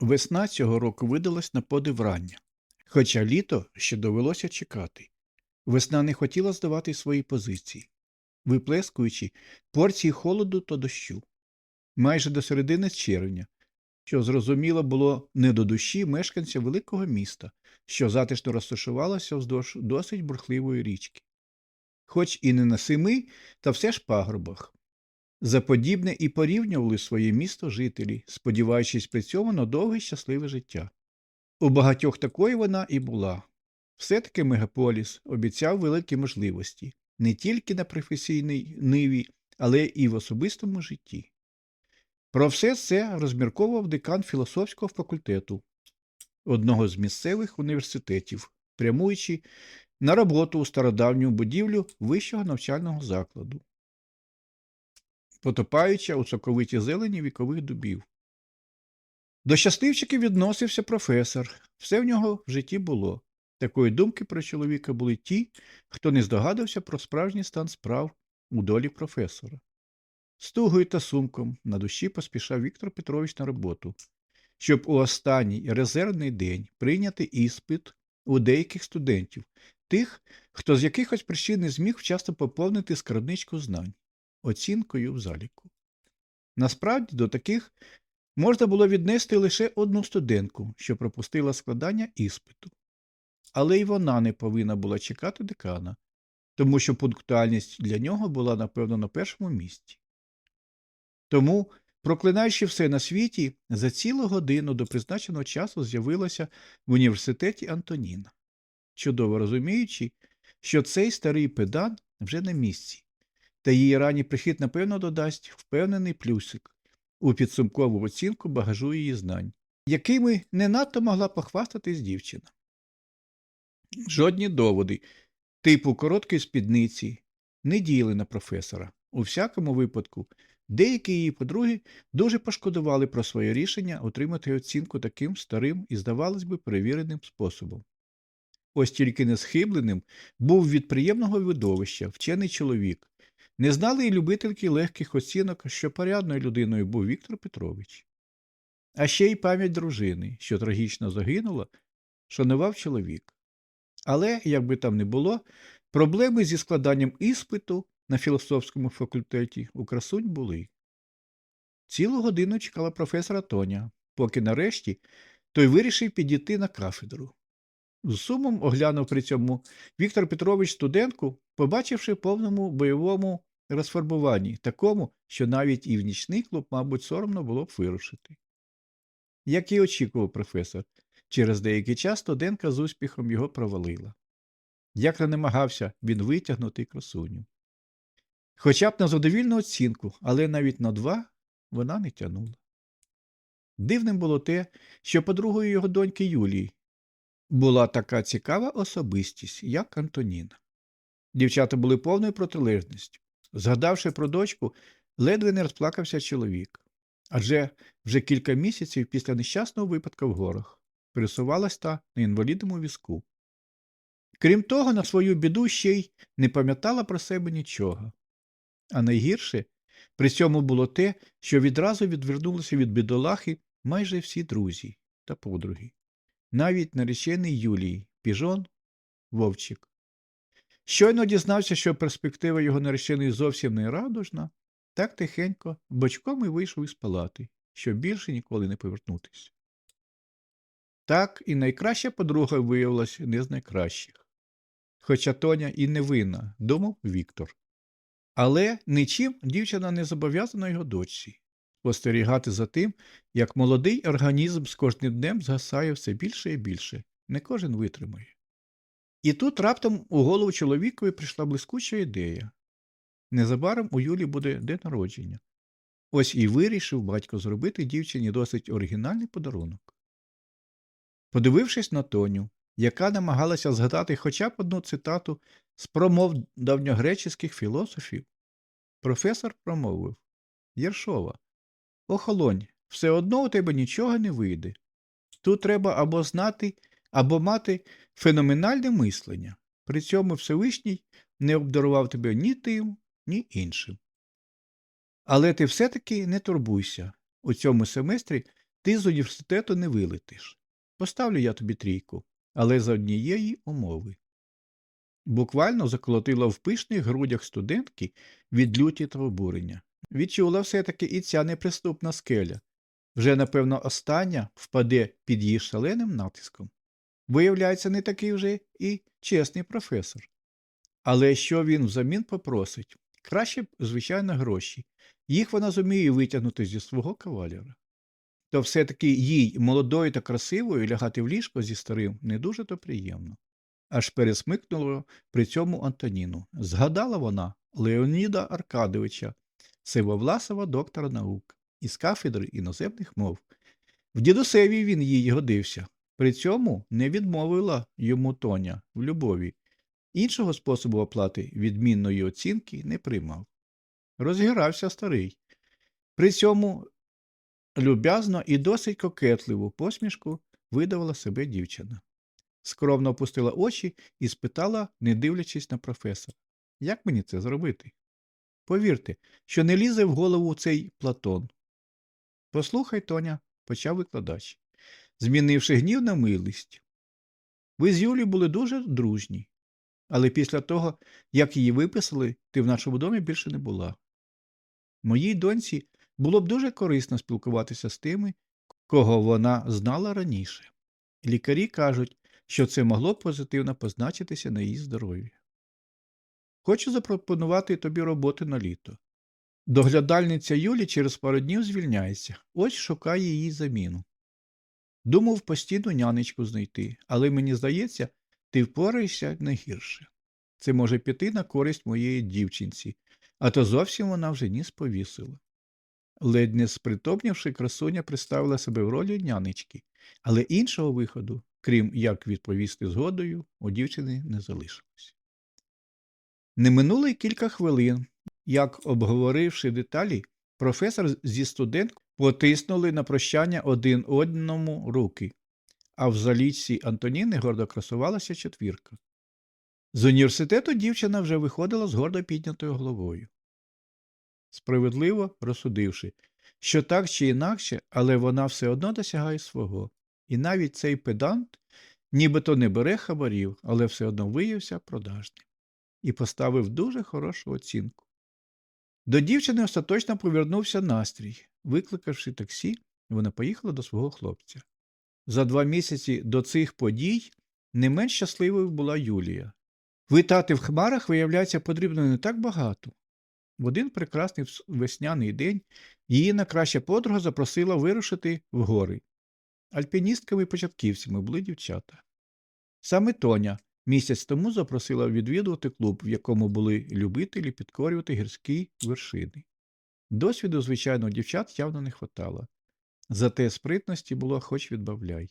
Весна цього року видалась на подив рання, хоча літо ще довелося чекати. Весна не хотіла здавати свої позиції, виплескуючи порції холоду та дощу. Майже до середини червня, що зрозуміло було не до душі мешканця великого міста, що затишно розташувалося вздовж досить бурхливої річки. Хоч і не на семи, та все ж пагорбах. За подібне і порівнювали своє місто жителі, сподіваючись при цьому на довге щасливе життя. У багатьох такою вона і була. Все-таки мегаполіс обіцяв великі можливості не тільки на професійній ниві, але і в особистому житті. Про все це розмірковував декан філософського факультету одного з місцевих університетів, прямуючи на роботу у стародавню будівлю вищого навчального закладу потопаючи у соковитій зелені вікових дубів. До щасливчиків відносився професор. Все в нього в житті було. Такої думки про чоловіка були ті, хто не здогадався про справжній стан справ у долі професора. З тугою та сумком на душі поспішав Віктор Петрович на роботу, щоб у останній резервний день прийняти іспит у деяких студентів, тих, хто з якихось причин не зміг вчасно поповнити скарбничку знань оцінкою в заліку. Насправді до таких можна було віднести лише одну студентку, що пропустила складання іспиту. Але й вона не повинна була чекати декана, тому що пунктуальність для нього була, напевно, на першому місці. Тому, проклинаючи все на світі, за цілу годину до призначеного часу з'явилася в університеті Антоніна, чудово розуміючи, що цей старий педан вже на місці, та її ранній прихід, напевно, додасть впевнений плюсик у підсумкову оцінку багажу її знань, якими не надто могла похвастатись дівчина. Жодні доводи, типу короткої спідниці, не діяли на професора. У всякому випадку, деякі її подруги дуже пошкодували про своє рішення отримати оцінку таким старим і, здавалось би, перевіреним способом. Ось тільки несхибленим був від приємного видовища вчений чоловік, не знали і любительки легких оцінок, що порядною людиною був Віктор Петрович. А ще й пам'ять дружини, що трагічно загинула, шанував чоловік. Але, як би там не було, проблеми зі складанням іспиту на філософському факультеті у красунь були. Цілу годину чекала професора Тоня, поки нарешті той вирішив підійти на кафедру. З сумом оглянув при цьому Віктор Петрович студентку, побачивши повному бойовому розфарбуванні, такому, що навіть і в нічний клуб, мабуть, соромно було б вирушити. Як і очікував професор, через деякий час студентка з успіхом його провалила. Як не намагався він витягнути красуню. Хоча б на задовільну оцінку, але навіть на два вона не тянула. Дивним було те, що подругою його доньки Юлії була така цікава особистість, як Антоніна. Дівчата були повною протилежністю. Згадавши про дочку, ледве не розплакався чоловік. Адже вже кілька місяців після нещасного випадка в горах пересувалась та на інвалідному візку. Крім того, на свою біду ще й не пам'ятала про себе нічого. А найгірше при цьому було те, що відразу відвернулися від бідолахи майже всі друзі та подруги, навіть наречений Юлії, піжон, Вовчик. Щойно дізнався, що перспектива його нареченої зовсім не радужна, так тихенько, бочком і вийшов із палати, щоб більше ніколи не повернутися. Так і найкраща подруга виявилася не з найкращих. Хоча Тоня і не винна, думав Віктор. Але нічим дівчина не зобов'язана його дочці спостерігати за тим, як молодий організм з кожним днем згасає все більше і більше, не кожен витримає. І тут раптом у голову чоловікові прийшла блискуча ідея. Незабаром у Юлі буде день народження. Ось і вирішив батько зробити дівчині досить оригінальний подарунок. Подивившись на Тоню, яка намагалася згадати хоча б одну цитату з промов давньогреческих філософів, професор промовив Єршова, охолонь, все одно у тебе нічого не вийде. Тут треба або знати, або мати феноменальне мислення. При цьому Всевишній не обдарував тебе ні тим, ні іншим. Але ти все-таки не турбуйся. У цьому семестрі Ти з університету не вилетиш. Поставлю я тобі трійку, але за однієї умови. Буквально заколотила в пишних грудях студентки від люті та обурення. Відчула все-таки і ця неприступна скеля. Вже, напевно, остання впаде під її шаленим натиском. Виявляється, не такий вже і чесний професор. Але що він взамін попросить? Краще б, звичайно, гроші. Їх вона зуміє витягнути зі свого кавалера. То все-таки їй, молодою та красивою, лягати в ліжко зі старим не дуже то приємно. Аж пересмикнуло при цьому Антоніну. Згадала вона Леоніда Аркадовича, сивовласова доктора наук із кафедри іноземних мов. В дідусеві він їй годився. При цьому не відмовила йому Тоня в любові. Іншого способу оплати відмінної оцінки не приймав. Розгирався старий. При цьому люб'язно і досить кокетливу посмішку видавала себе дівчина. Скромно опустила очі і спитала, не дивлячись на професора, як мені це зробити? Повірте, що не лізе в голову цей Платон. Послухай, Тоня, почав викладач, змінивши гнів на милість. Ви з Юлією були дуже дружні, але після того, як її виписали, ти в нашому домі більше не була. Моїй доньці було б дуже корисно спілкуватися з тими, кого вона знала раніше. Лікарі кажуть, що це могло б позитивно позначитися на її здоров'ї. Хочу запропонувати тобі роботу на літо. Доглядальниця Юлі через пару днів звільняється, ось шукає її заміну. Думав постійну нянечку знайти, але мені здається, ти впораєшся не гірше. Це може піти на користь моєї дівчинці, а то зовсім вона вже ніс повісила. Ледь не спритомнівши, красуня представила себе в ролі нянечки, але іншого виходу, крім як відповісти згодою, у дівчини не залишилось. Не минуло й кілька хвилин, як, обговоривши деталі, професор зі студенткою потиснули на прощання один одному руки, а в залічці Антоніни гордо красувалася четвірка. З університету дівчина вже виходила з гордо піднятою головою. Справедливо розсудивши, що так чи інакше, але вона все одно досягає свого, і навіть цей педант нібито не бере хабарів, але все одно виявився продажним і поставив дуже хорошу оцінку. До дівчини остаточно повернувся настрій. Викликавши таксі, вона поїхала до свого хлопця. За два місяці до цих подій не менш щасливою була Юлія. Витати в хмарах, виявляється, потрібно не так багато. В один прекрасний весняний день її найкраща подруга запросила вирушити в гори. Альпіністками і початківцями були дівчата. Саме Тоня місяць тому запросила відвідувати клуб, в якому були любителі підкорювати гірські вершини. Досвіду, звичайно, дівчат явно не хватало. Зате спритності було хоч відбавляй.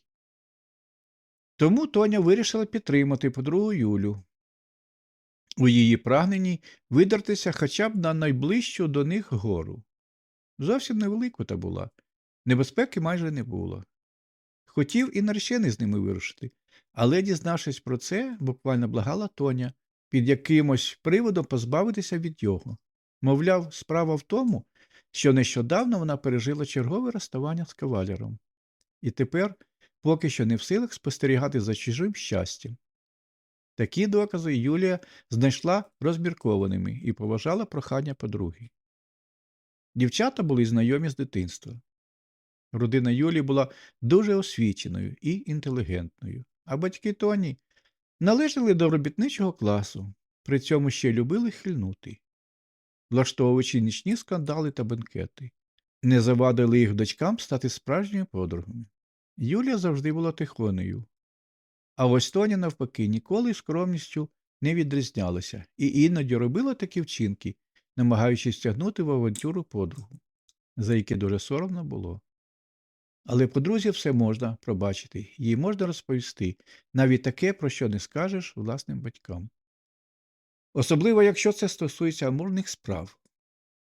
Тому Тоня вирішила підтримати подругу Юлю у її прагненні видертися хоча б на найближчу до них гору. Зовсім невелику та була, небезпеки майже не було. Хотів і наречений з ними вирушити, але, дізнавшись про це, буквально благала Тоня під якимось приводом позбавитися від його. Мовляв, справа в тому, що нещодавно вона пережила чергове розставання з кавалером, і тепер поки що не в силах спостерігати за чужим щастям. Такі докази Юлія знайшла розміркованими і поважала прохання подруги. Дівчата були знайомі з дитинства. Родина Юлії була дуже освіченою і інтелігентною, а батьки Тоні належали до робітничого класу, при цьому ще любили хильнути, влаштовуючи нічні скандали та бенкети, не завадили їх дочкам стати справжніми подругами. Юлія завжди була тихонею, а ось Тоня, навпаки, ніколи скромністю не відрізнялася і іноді робила такі вчинки, намагаючись тягнути в авантюру подругу, за яке дуже соромно було. Але подрузі все можна пробачити, їй можна розповісти, навіть таке, про що не скажеш власним батькам. Особливо, якщо це стосується амурних справ.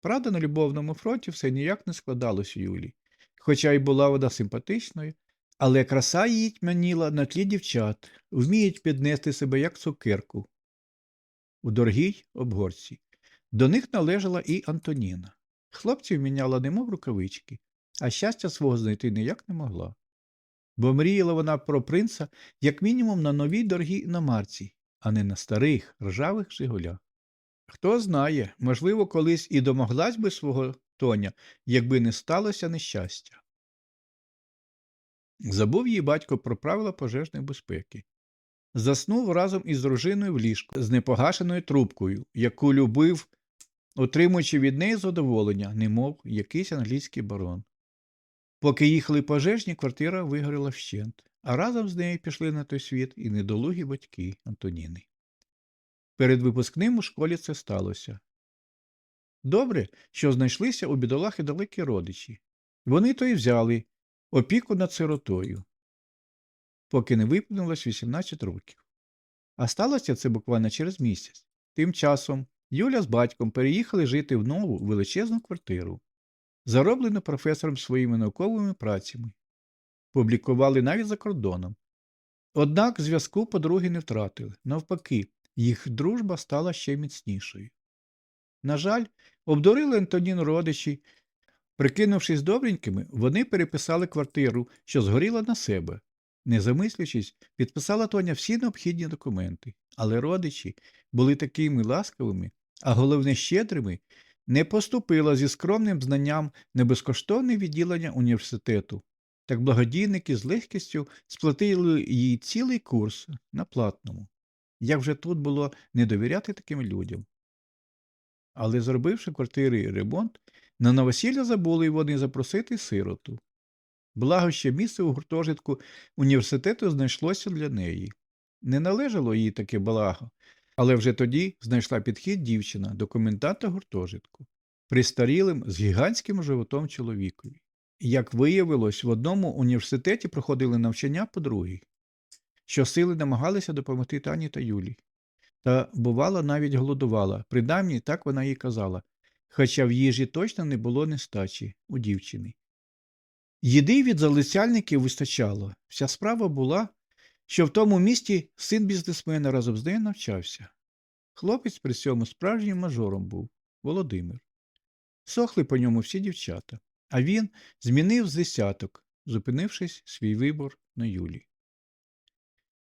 Правда, на любовному фронті все ніяк не складалось у Юлі, хоча й була вона симпатичною, але краса її тьмяніла на тлі дівчат, вміють піднести себе як цукерку у дорогій обгорці. До них належала і Антоніна. Хлопців міняла немов рукавички, а щастя свого знайти ніяк не могла. Бо мріяла вона про принца як мінімум на новій дорогій іномарці, а не на старих ржавих Жигулях. Хто знає, можливо, колись і домоглась би свого Тоня, якби не сталося нещастя. Забув її батько про правила пожежної безпеки. Заснув разом із дружиною в ліжку з непогашеною трубкою, яку любив, отримуючи від неї задоволення, немов якийсь англійський барон. Поки їхали пожежні, квартира вигоріла вщент, а разом з нею пішли на той світ і недолугі батьки Антоніни. Перед випускним у школі це сталося. Добре, що знайшлися у бідолахи далекі родичі. Вони то й взяли опіку над сиротою, поки не виповнилось 18 років. А сталося це буквально через місяць. Тим часом Юля з батьком переїхали жити в нову величезну квартиру, зароблену професором своїми науковими працями, публікували навіть за кордоном. Однак зв'язку подруги не втратили. Навпаки, їх дружба стала ще міцнішою. На жаль, обдурили Антоніну родичі. Прикинувшись добренькими, вони переписали квартиру, що згоріла на себе. Не замислюючись, підписала Тоня всі необхідні документи, але родичі були такими ласкавими, а головне щедрими, не поступила зі скромним знанням на безкоштовне відділення університету. Так благодійники з легкістю сплатили їй цілий курс на платному. Як вже тут було не довіряти таким людям? Але, зробивши квартири ремонт, на новосілля забули вони запросити сироту. Благо ще місце у гуртожитку університету знайшлося для неї. Не належало їй таке благо, але вже тоді знайшла підхід дівчина до коменданта гуртожитку, пристарілим з гігантським животом чоловікові. Як виявилось, в одному університеті проходили навчання по другій, що сили намагалися допомогти Тані та Юлі. Та, бувало, навіть голодувала, принаймні так вона їй казала, хоча в їжі точно не було нестачі у дівчини. Їди від залицяльників вистачало. Вся справа була, що в тому місті син бізнесмена разом з нею навчався. Хлопець при цьому справжнім мажором був Володимир. Сохли по ньому всі дівчата, а він змінив з десяток, зупинившись свій вибор на Юлі.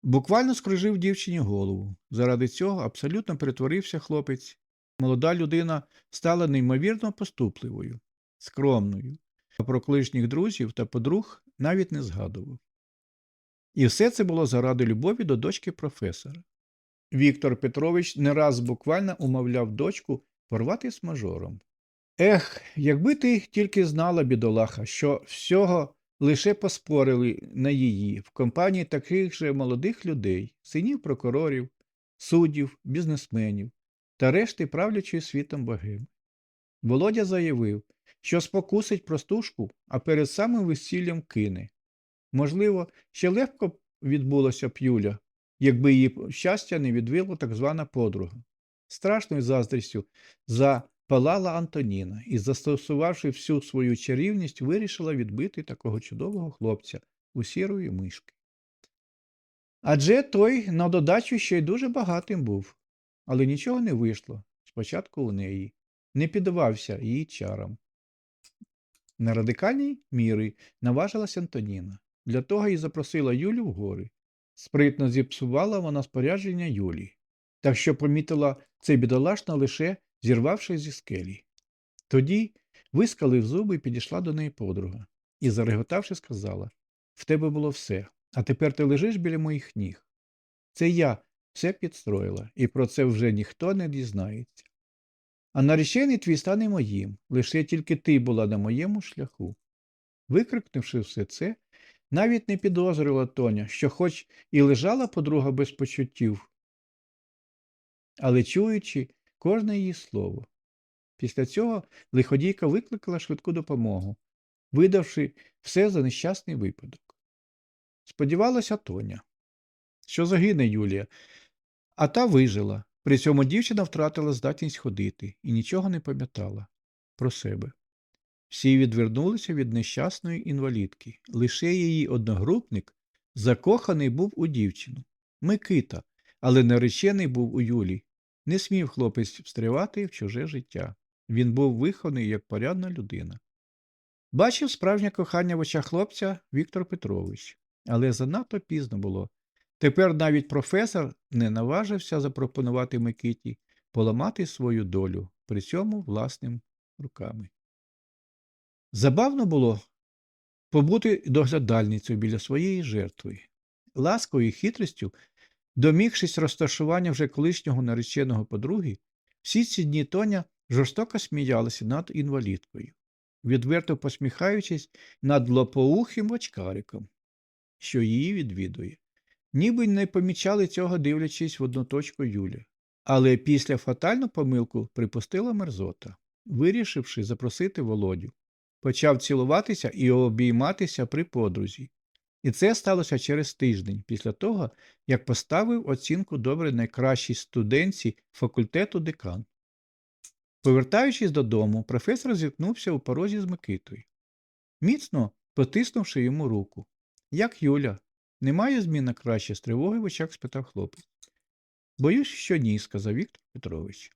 Буквально скружив дівчині голову. Заради цього абсолютно перетворився хлопець. Молода людина стала неймовірно поступливою, скромною, а про колишніх друзів та подруг навіть не згадував. І все це було заради любові до дочки професора. Віктор Петрович не раз буквально умовляв дочку порвати з мажором. Ех, якби ти тільки знала, бідолаха, що всього лише поспорили на її в компанії таких же молодих людей, синів прокурорів, суддів, бізнесменів та решти правлячої світом богеми. Володя заявив, що спокусить простушку, а перед самим весіллям кине. Можливо, ще легко відбулося б Юля, якби її щастя не відвила так звана подруга. Страшною заздрістю запалала Антоніна і, застосувавши всю свою чарівність, вирішила відбити такого чудового хлопця у сірої мишки. Адже той на додачу ще й дуже багатим був, але нічого не вийшло спочатку у неї, не піддавався її чарам. На радикальні міри наважилась Антоніна. Для того і запросила Юлю в гори. Спритно зіпсувала вона спорядження Юлі, так що помітила цей бідолашна лише зірвавшись зі скелі. Тоді вискалив зуби підійшла до неї подруга і, зареготавши, сказала В тебе було все, а тепер ти лежиш біля моїх ніг. Це я все підстроїла, і про це вже ніхто не дізнається. А наречений твій стане моїм, лише тільки ти була на моєму шляху. Викрикнувши все це, навіть не підозрювала Тоня, що хоч і лежала подруга без почуттів, але чуючи кожне її слово. Після цього лиходійка викликала швидку допомогу, видавши все за нещасний випадок. Сподівалася Тоня, що загине Юлія, а та вижила. При цьому дівчина втратила здатність ходити і нічого не пам'ятала про себе. Всі відвернулися від нещасної інвалідки. Лише її одногрупник закоханий був у дівчину. Микита, але наречений був у Юлі. Не смів хлопець встрявати в чуже життя. Він був вихований як порядна людина. Бачив справжнє кохання в очах хлопця Віктор Петрович, але занадто пізно було. Тепер навіть професор не наважився запропонувати Микиті поламати свою долю, при цьому власним руками. Забавно було побути доглядальницею біля своєї жертви. Ласкою і хитрістю, домігшись розташування вже колишнього нареченого подруги, всі ці дні Тоня жорстоко сміялася над інвалідкою, відверто посміхаючись над лопоухим очкариком, що її відвідує. Ніби не помічали цього, дивлячись в одну точку Юля. Але після фатальну помилку припустила мерзота, вирішивши запросити Володю. Почав цілуватися і обійматися при подрузі. І це сталося через тиждень після того, як поставив оцінку добре найкращій студентці факультету декан. Повертаючись додому, професор зіткнувся у порозі з Микитою, міцно потиснувши йому руку. Як Юля, немає змін на краще з тривоги в очах спитав хлопець. Боюсь, що ні, сказав Віктор Петрович.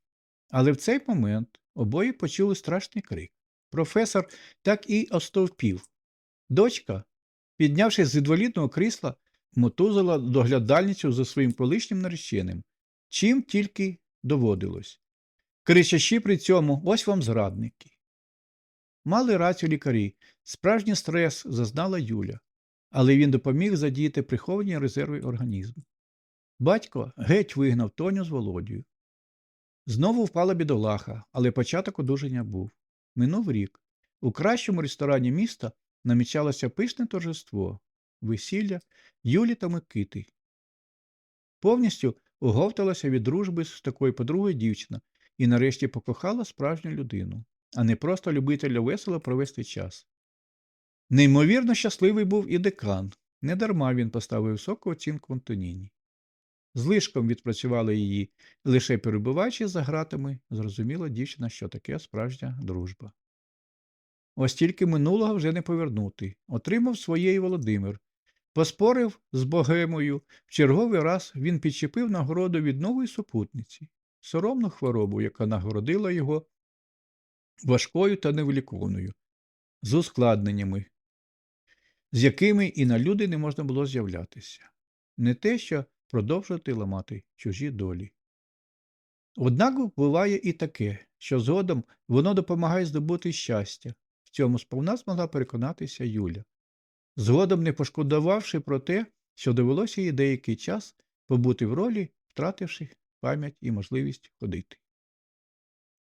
Але в цей момент обоє почули страшний крик. Професор так і остовпів. Дочка, піднявшись з інвалідного крісла, мотузила доглядальницю за своїм колишнім нареченим, чим тільки доводилось. Кричачі при цьому ось вам зрадники. Мали рацію лікарі, справжній стрес зазнала Юля, але він допоміг задіяти приховані резерви організму. Батько геть вигнав Тоню з Володію. Знову впала бідолаха, але початок одужання був. Минув рік. У кращому ресторані міста намічалося пишне торжество, весілля Юлі та Микити. Повністю оговталася від дружби з такою подругою дівчина і нарешті покохала справжню людину, а не просто любителя весело провести час. Неймовірно щасливий був і декан. Недарма він поставив високу оцінку Антоніні. Злишком відпрацювала її, лише перебуваючи за гратами, зрозуміла дівчина, що таке справжня дружба. Ось тільки минулого вже не повернути. Отримав своєї Володимир. Поспорив з богемою, в черговий раз він підчепив нагороду від нової супутниці, соромну хворобу, яка нагородила його важкою та невиліковною, з ускладненнями, з якими і на люди не можна було з'являтися. Не те, що продовжувати ламати чужі долі. Однак буває і таке, що згодом воно допомагає здобути щастя. В цьому сповна змогла переконатися Юля, згодом не пошкодувавши про те, що довелося їй деякий час побути в ролі, втративши пам'ять і можливість ходити.